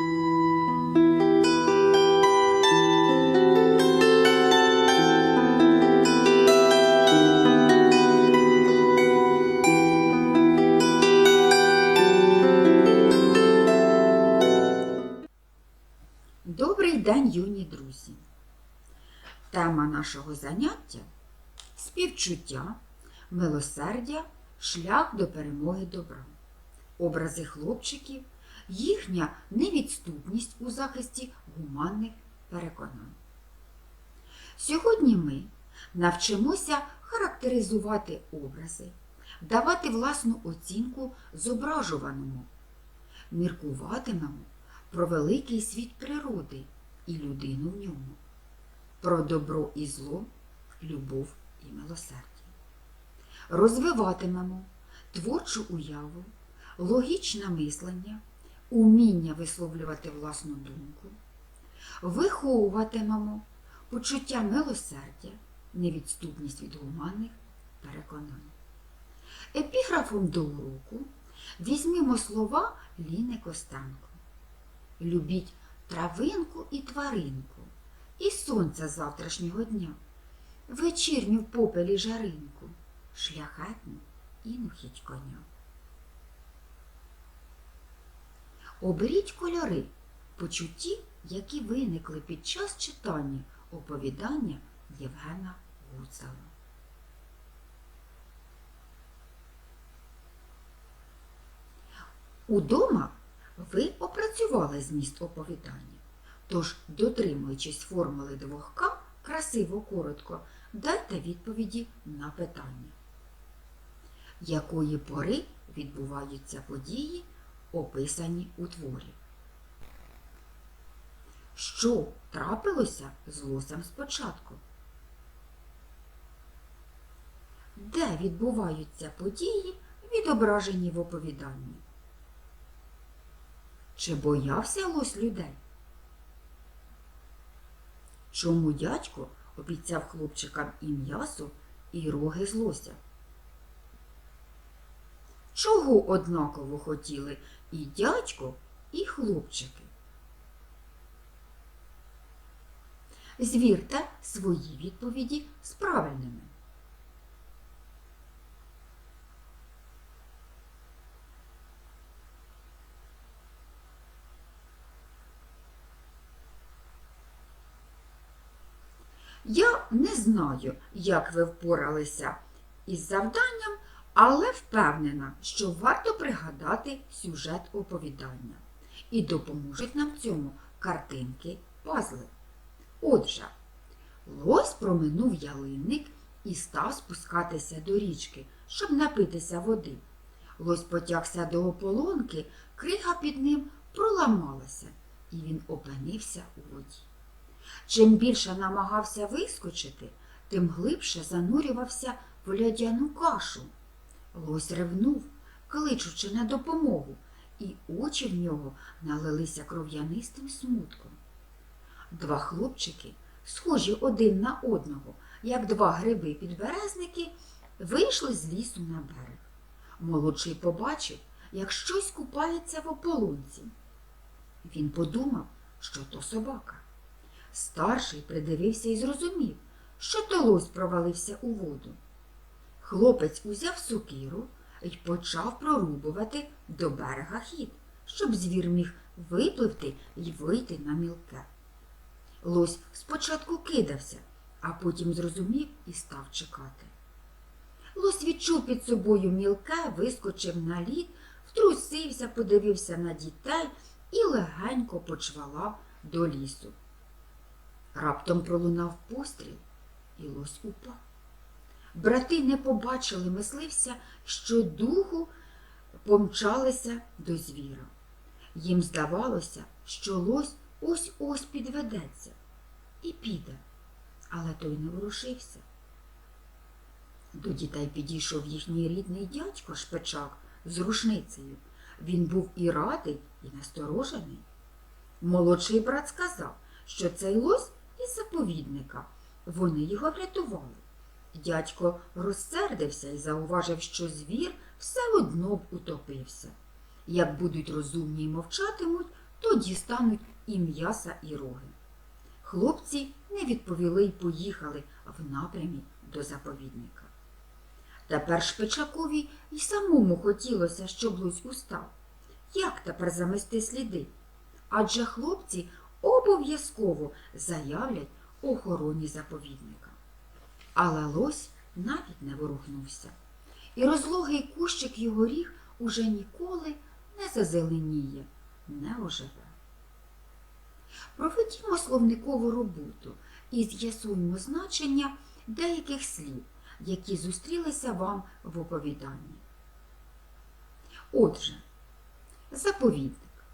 Добрий день, юні друзі! Тема нашого заняття співчуття, милосердя, шлях до перемоги добра. Образи хлопчиків, їхня невідступність у захисті гуманних переконань. Сьогодні ми навчимося характеризувати образи, давати власну оцінку зображуваному, міркуватимемо про великий світ природи і людину в ньому, про добро і зло, любов і милосердя. Розвиватимемо творчу уяву, логічне мислення, уміння висловлювати власну думку, виховуватимемо почуття милосердя, невідступність від гуманних переконань. Епіграфом до уроку візьмімо слова Ліни Костенко. Любіть травинку і тваринку, і сонця завтрашнього дня, вечірню в попелі жаринку, шляхетну і нухіть коня. Оберіть кольори, почутті, які виникли під час читання оповідання Євгена Гуцела. Удома ви опрацювали зміст оповідання, тож, дотримуючись формули 2К, красиво коротко, дайте відповіді на питання. Якої пори відбуваються події, описані у творі? Що трапилося з лосем спочатку? Де відбуваються події, відображені в оповіданні? Чи боявся лось людей? Чому дядько обіцяв хлопчикам і м'ясо, і роги з лося? Чого однаково хотіли і дядько, і хлопчики? Звірте свої відповіді з правильними. Я не знаю, як ви впоралися із завданням, але впевнена, що варто пригадати сюжет оповідання. І допоможуть нам в цьому картинки пазли. Отже, лось проминув ялинник і став спускатися до річки, щоб напитися води. Лось потягся до ополонки, крига під ним проламалася, і він опинився у воді. Чим більше намагався вискочити, тим глибше занурювався в лядяну кашу. Лось ревнув, кличучи на допомогу, і очі в нього налилися кров'янистим смутком. Два хлопчики, схожі один на одного, як два гриби підберезники, вийшли з лісу на берег. Молодший побачив, як щось купається в ополонці. Він подумав, що то собака. Старший придивився і зрозумів, що то лось провалився у воду. Хлопець узяв сокиру і почав прорубувати до берега хід, щоб звір міг випливти і вийти на мілке. Лось спочатку кидався, а потім зрозумів і став чекати. Лось відчув під собою мілке, вискочив на лід, втрусився, подивився на дітей і легенько почвалав до лісу. Раптом пролунав постріл, і лось упав. Брати не побачили мислився, що духу помчалися до звіра. Їм здавалося, що лось ось ось підведеться і піде, але той не ворушився. До дітей підійшов їхній рідний дядько шпичак з рушницею. Він був і радий, і насторожений. Молодший брат сказав, що цей лось із заповідника. Вони його врятували. Дядько розсердився і зауважив, що звір все одно б утопився. Як будуть розумні й мовчатимуть, то дістануть і м'яса, і роги. Хлопці не відповіли й поїхали в напрямі до заповідника. Тепер Шпичакові й самому хотілося, щоб Лусь устав. Як тепер замести сліди? Адже хлопці обов'язково заявлять охороні заповідника. Але лось навіть не ворухнувся, і розлогий кущик його ріг уже ніколи не зазеленіє, не оживе. Проведімо словникову роботу і з'ясуємо значення деяких слів, які зустрілися вам в оповіданні. Отже, заповідник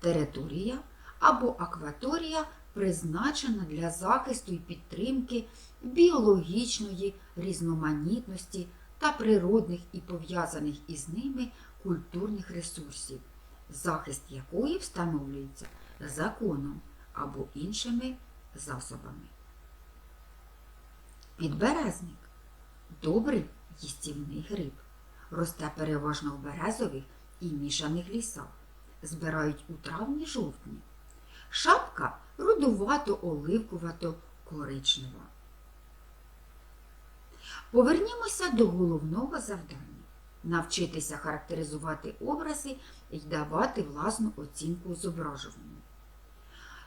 територія або акваторія призначена для захисту і підтримки біологічної різноманітності та природних і пов'язаних із ними культурних ресурсів, захист якої встановлюється законом або іншими засобами. Підберезник добрий їстівний гриб. Росте переважно в березових і мішаних лісах. Збирають у травні-жовтні. Шапка рудувато-оливкувато коричнева. Повернімося до головного завдання навчитися характеризувати образи і давати власну оцінку зображуванню.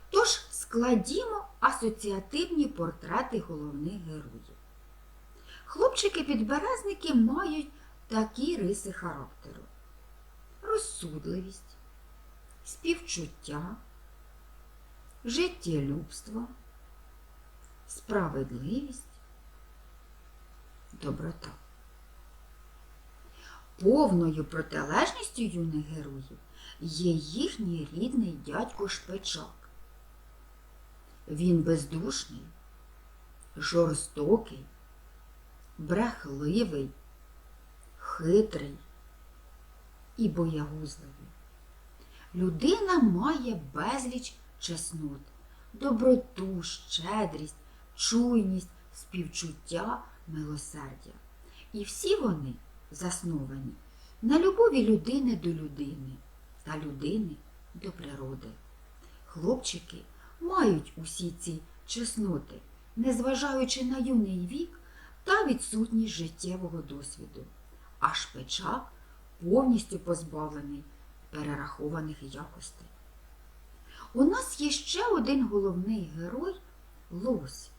Тож складімо асоціативні портрети головних героїв. Хлопчики-підберезники мають такі риси характеру: розсудливість, співчуття, життєлюбство, справедливість, доброта. Повною протилежністю юних героїв є їхній рідний дядько Шпичак. Він бездушний, жорстокий, брехливий, хитрий і боягузливий. Людина має безліч чеснот, доброту, щедрість, чуйність, співчуття, милосердя. І всі вони засновані на любові людини до людини та людини до природи. Хлопчики мають усі ці чесноти, незважаючи на юний вік та відсутність життєвого досвіду, а шпичак повністю позбавлений перерахованих якостей. У нас є ще один головний герой лось.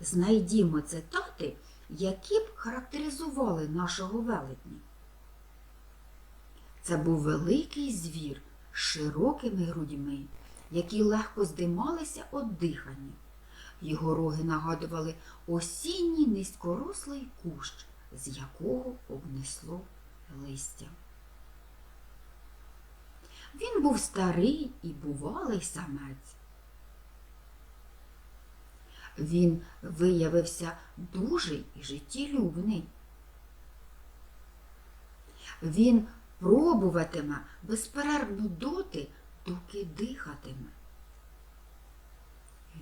Знайдімо цитати, які б характеризували нашого велетня. Це був великий звір з широкими грудьми, які легко здималися від дихання. Його роги нагадували осінній низькорослий кущ, з якого обнесло листя. Він був старий і бувалий самець. Він виявився дужий і життєлюбний. Він пробуватиме безперервно доти, доки дихатиме.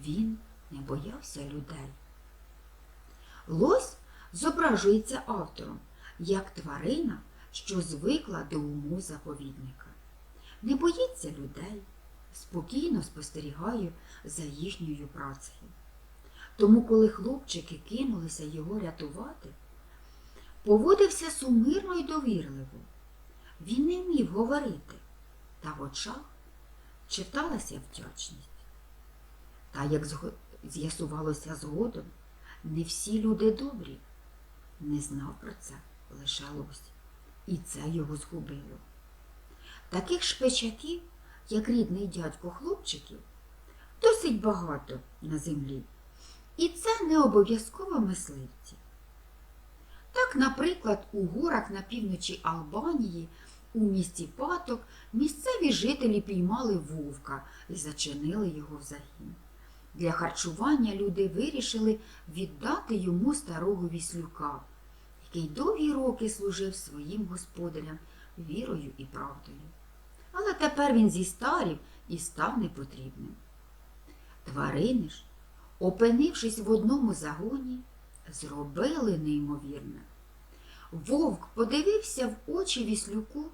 Він не боявся людей. Лось зображується автором як тварина, що звикла до уму заповідника. Не боїться людей, спокійно спостерігає за їхньою працею. Тому, коли хлопчики кинулися його рятувати, поводився сумирно й довірливо. Він не вмів говорити, та в очах читалася вдячність. Та, як з'ясувалося згодом, не всі люди добрі. Не знав про це лише лось, і це його згубило. Таких шпичаків, як рідний дядько хлопчиків, досить багато на землі. І це не обов'язково мисливці. Так, наприклад, у горах на півночі Албанії, у місті Паток, місцеві жителі піймали вовка і зачинили його в загін. Для харчування люди вирішили віддати йому старого віслюка, який довгі роки служив своїм господарям вірою і правдою. Але тепер він зістарів і став непотрібним. Тварини ж, опинившись в одному загоні, зробили неймовірне. Вовк подивився в очі віслюку,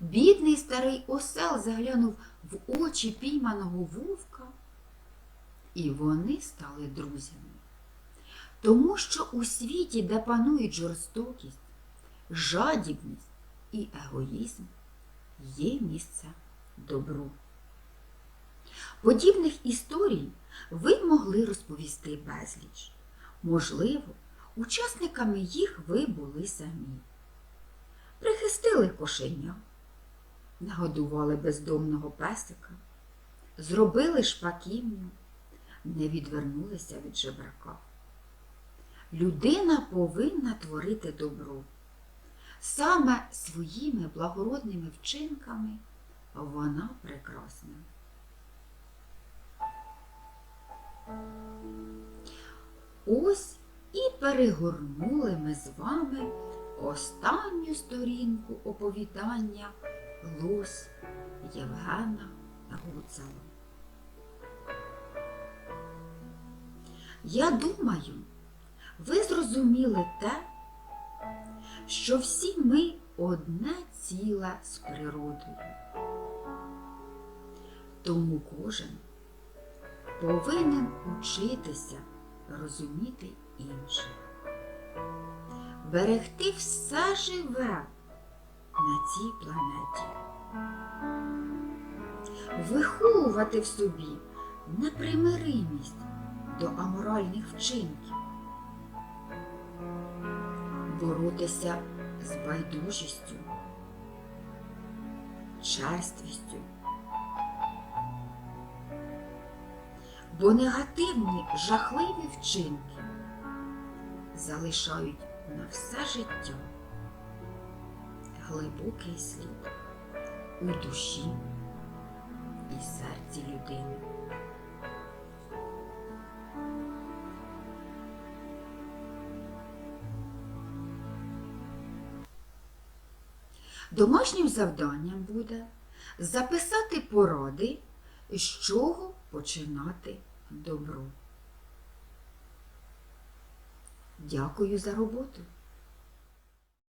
Бідний старий осел заглянув в очі пійманого вовка, і вони стали друзями. Тому що у світі, де панують жорстокість, жадібність і егоїзм, є місце добру. Подібних історій ви могли розповісти безліч. Можливо, учасниками їх ви були самі. Прихистили кошеня, нагодували бездомного песика, зробили шпаківню, не відвернулися від жебрака. Людина повинна творити добро. Саме своїми благородними вчинками вона прекрасна. Ось і перегорнули ми з вами останню сторінку оповідання Лось Євгена Гуцела. Я думаю, ви зрозуміли те, що всі ми одне ціле з природою. Тому кожен повинен учитися розуміти інших, берегти все живе на цій планеті, виховувати в собі непримиримість до аморальних вчинків, боротися з байдужістю, черствістю. бо негативні жахливі вчинки залишають на все життя глибокий слід у душі і серці людини. Домашнім завданням буде записати поради, з чого починати добро. Дякую за роботу.